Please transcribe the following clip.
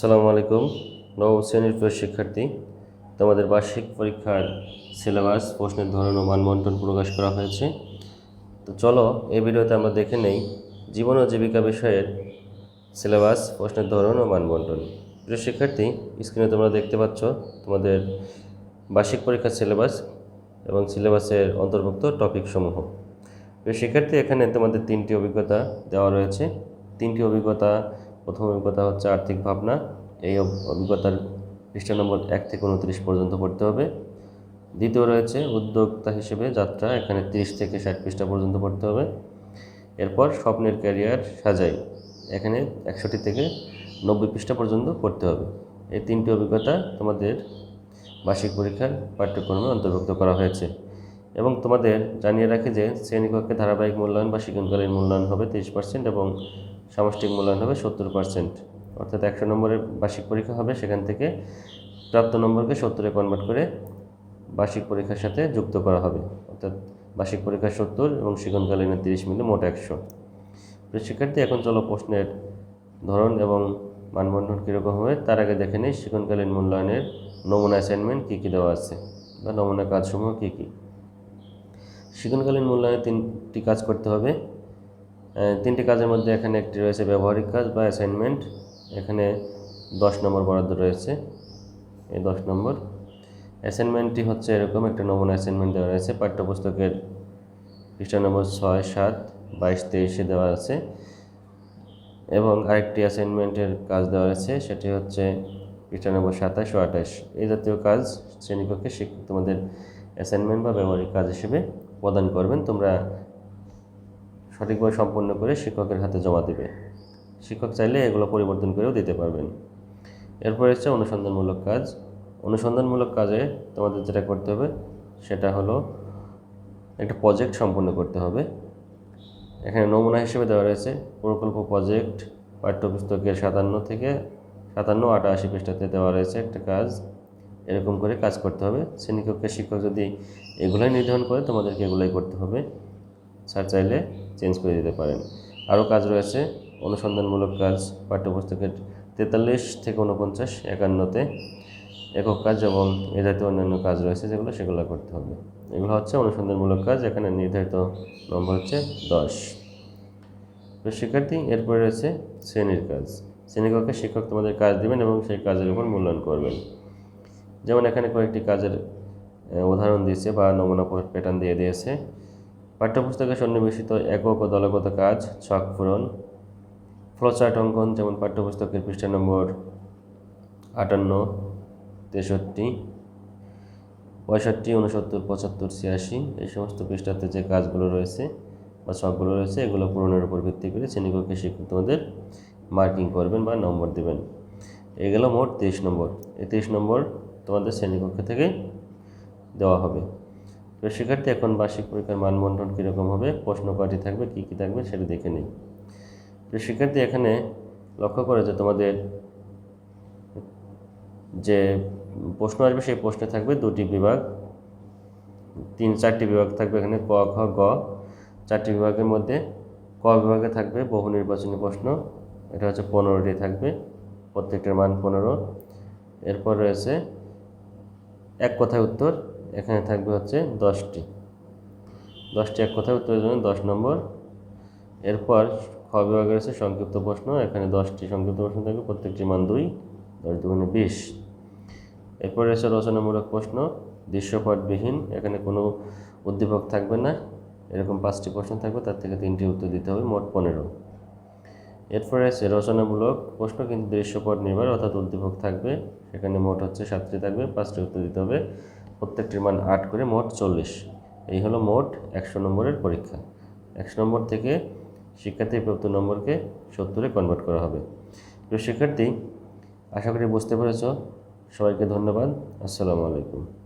আসসালামু আলাইকুম। নবম শ্রেণির প্রিয় শিক্ষার্থী, তোমাদের বার্ষিক পরীক্ষার সিলেবাস, প্রশ্নের ধরন ও মানবন্টন প্রকাশ করা হয়েছে। তো চলো, এই ভিডিওতে আমরা দেখে নেই জীবন ও জীবিকা বিষয়ের সিলেবাস, প্রশ্নের ধরন ও মানবন্টন। প্রিয় শিক্ষার্থী, স্ক্রিনে তোমরা দেখতে পাচ্ছ তোমাদের বার্ষিক পরীক্ষার সিলেবাস এবং সিলেবাসের অন্তর্ভুক্ত টপিক সমূহ। প্রিয় শিক্ষার্থী, এখানে তোমাদের তিনটি অভিজ্ঞতা দেওয়া রয়েছে। তিনটি অভিজ্ঞতা প্রথম অভিজ্ঞতা হচ্ছে আর্থিক ভাবনা। এই অভ- অভিজ্ঞতার পৃষ্ঠা নম্বর এক থেকে উনত্রিশ পর্যন্ত পড়তে হবে। দ্বিতীয় রয়েছে উদ্যোক্তা হিসেবে যাত্রা, এখানে তিরিশ থেকে ষাট পৃষ্ঠা পর্যন্ত পড়তে হবে। এরপর স্বপ্নের ক্যারিয়ার সাজাই, এখানে একষট্টি থেকে নব্বই পৃষ্ঠা পর্যন্ত পড়তে হবে। এই তিনটি অভিজ্ঞতা তোমাদের বার্ষিক পরীক্ষার পাঠ্যক্রমে অন্তর্ভুক্ত করা হয়েছে এবং তোমাদের জানিয়ে রাখি যে শ্রেণীকক্ষে ধারাবাহিক মূল্যায়ন বা শিক্ষণকালীন মূল্যায়ন হবে তিরিশ পার্সেন্ট এবং সামষ্টিক মূল্যায়ন হবে সত্তর পার্সেন্ট অর্থাৎ একশো নম্বরের বার্ষিক পরীক্ষা হবে, সেখান থেকে প্রাপ্ত নম্বরকে সত্তরে কনভার্ট করে বার্ষিক পরীক্ষার সাথে যুক্ত করা হবে। অর্থাৎ বার্ষিক পরীক্ষা সত্তর এবং শিক্ষণকালীনের তিরিশ মিলে মোট একশো। শিক্ষার্থী, এখন চলো প্রশ্নের ধরন এবং মানবন্ধন কীরকম হবে, তার আগে দেখে নিই শিক্ষণকালীন মূল্যায়নের নমুনা অ্যাসাইনমেন্ট কী কী দেওয়া আছে বা নমুনা কাজসমূহ কী কী। শিক্ষণকালীন মূল্যায়নে তিনটি কাজ করতে হবে। তিনটি কাজের মধ্যে এখানে একটি রয়েছে ব্যবহারিক কাজ বা অ্যাসাইনমেন্ট এখানে দশ নম্বর বরাদ্দ রয়েছে, এই দশ নম্বর। অ্যাসাইনমেন্টটি হচ্ছে এরকম, একটা নমুনা অ্যাসাইনমেন্ট দেওয়া রয়েছে। পাঠ্যপুস্তকের পৃষ্ঠা নম্বর ছয়, সাত, বাইশ, তেইশে দেওয়া আছে। এবং আরেকটি অ্যাসাইনমেন্টের কাজ দেওয়া আছে সেটি হচ্ছে পৃষ্ঠা নম্বর সাতাশ ও আঠাশ। এই জাতীয় কাজ শ্রেণীকক্ষে শিক্ষক তোমাদের অ্যাসাইনমেন্ট বা ব্যবহারিক কাজ হিসেবে প্রদান করবেন। তোমরা সঠিকভাবে সম্পন্ন করে শিক্ষকের হাতে জমা দেবে। শিক্ষক চাইলে এগুলো পরিবর্তন করেও দিতে পারবেন। এরপর হচ্ছে অনুসন্ধানমূলক কাজ। অনুসন্ধানমূলক কাজে তোমাদের যেটা করতে হবে, সেটা হলো একটা প্রজেক্ট সম্পন্ন করতে হবে। এখানে নমুনা হিসেবে দেওয়া রয়েছে, প্রকল্প প্রজেক্ট পাঠ্যপুস্তকের সাতান্ন থেকে সাতান্ন আটাশি পৃষ্ঠাতে দেওয়া রয়েছে একটা কাজ। এরকম করে কাজ করতে হবে। শ্রেণীকক্ষের শিক্ষক যদি এগুলাই নির্ধারণ করে, তোমাদেরকে এগুলাই করতে হবে। স্যার চাইলে চেঞ্জ করে দিতে পারেন। আরও কাজ রয়েছে, অনুসন্ধানমূলক কাজ, পাঠ্যপুস্তকের তেতাল্লিশ থেকে উনপঞ্চাশ একান্নতে একক কাজ এবং এ জাতীয় অন্যান্য কাজ রয়েছে যেগুলো সেগুলো করতে হবে। এগুলো হচ্ছে অনুসন্ধানমূলক কাজ, এখানে নির্ধারিত নম্বর হচ্ছে দশ। তো শিক্ষার্থী, এরপরে রয়েছে শ্রেণির কাজ। শ্রেণীকক্ষে শিক্ষক তোমাদের কাজ দেবেন এবং সেই কাজের উপর মূল্যায়ন করবেন। যেমন এখানে কয়েকটি কাজের উদাহরণ দিয়েছে বা নমুনা প্যাটার্ন দিয়ে দিয়েছে। পাঠ্যপুস্তকে সন্নিবেশিত একক ও দলগত কাজ, ছক পূরণ। ফ্লোচার্ট অঙ্কন, যেমন পাঠ্যপুস্তকের পৃষ্ঠা নম্বর আটান্ন, তেষট্টি, পঁয়ষট্টি উনসত্তর পঁচাত্তর, ছিয়াশি, এই সমস্ত পৃষ্ঠাতে যে কাজগুলো রয়েছে বা ছকগুলো রয়েছে, এগুলো পূরণের উপর ভিত্তি করে শ্রেণীকক্ষে শিক্ষক তোমাদের মার্কিং করবেন বা নম্বর দেবেন। এগুলো মোট তেইশ নম্বর। এই তেইশ নম্বর তোমাদের শ্রেণীকক্ষ থেকে দেওয়া হবে। তো শিক্ষার্থী এখন বার্ষিক পরীক্ষার মানবন্টন কীরকম হবে, প্রশ্ন কয়টি থাকবে, কী কী থাকবে সেটা দেখে নিই। তো শিক্ষার্থী এখানে লক্ষ্য করে যে তোমাদের যে প্রশ্ন আসবে সেই প্রশ্নে থাকবে দুটি বিভাগ। তিন, চারটি বিভাগ থাকবে এখানে, ক খ গ। চারটি বিভাগের মধ্যে ক বিভাগে থাকবে বহু নির্বাচনী প্রশ্ন। এটা হচ্ছে পনেরোটি থাকবে, প্রত্যেকটার মান পনেরো। এরপর রয়েছে এক কথায় উত্তর এখানে থাকবে হচ্ছে দশটি। দশটি এক কথায় উত্তরের জন্য দশ নম্বর। এরপর খ বিভাগে রয়েছে সংক্ষিপ্ত প্রশ্ন, এখানে দশটি সংক্ষিপ্ত প্রশ্ন থাকবে, প্রত্যেকটি মান দুই, দশ দুগুণে বিশ। এরপর রয়েছে রচনামূলক প্রশ্ন, দৃশ্যপটবিহীন, এখানে কোনো উদ্দীপক থাকবে না, এরকম পাঁচটি প্রশ্ন থাকবে, তার থেকে তিনটি উত্তর দিতে হবে, মোট পনেরো। এরপর রয়েছে রচনামূলক প্রশ্ন, কিন্তু দৃশ্যপট নির্ভর, অর্থাৎ উদ্দীপক থাকবে, সেখানে মোট হচ্ছে সাতটি থাকবে, পাঁচটি উত্তর দিতে হবে। প্রত্যেকটির মান আট করে মোট চল্লিশ। এই হলো মোট একশো নম্বরের পরীক্ষা। একশো নম্বর থেকে শিক্ষার্থী প্রাপ্ত নম্বরকে সত্তরে কনভার্ট করা হবে। প্রিয় শিক্ষার্থী, আশা করি বুঝতে পেরেছ। সবাইকে ধন্যবাদ। আসসালামু আলাইকুম।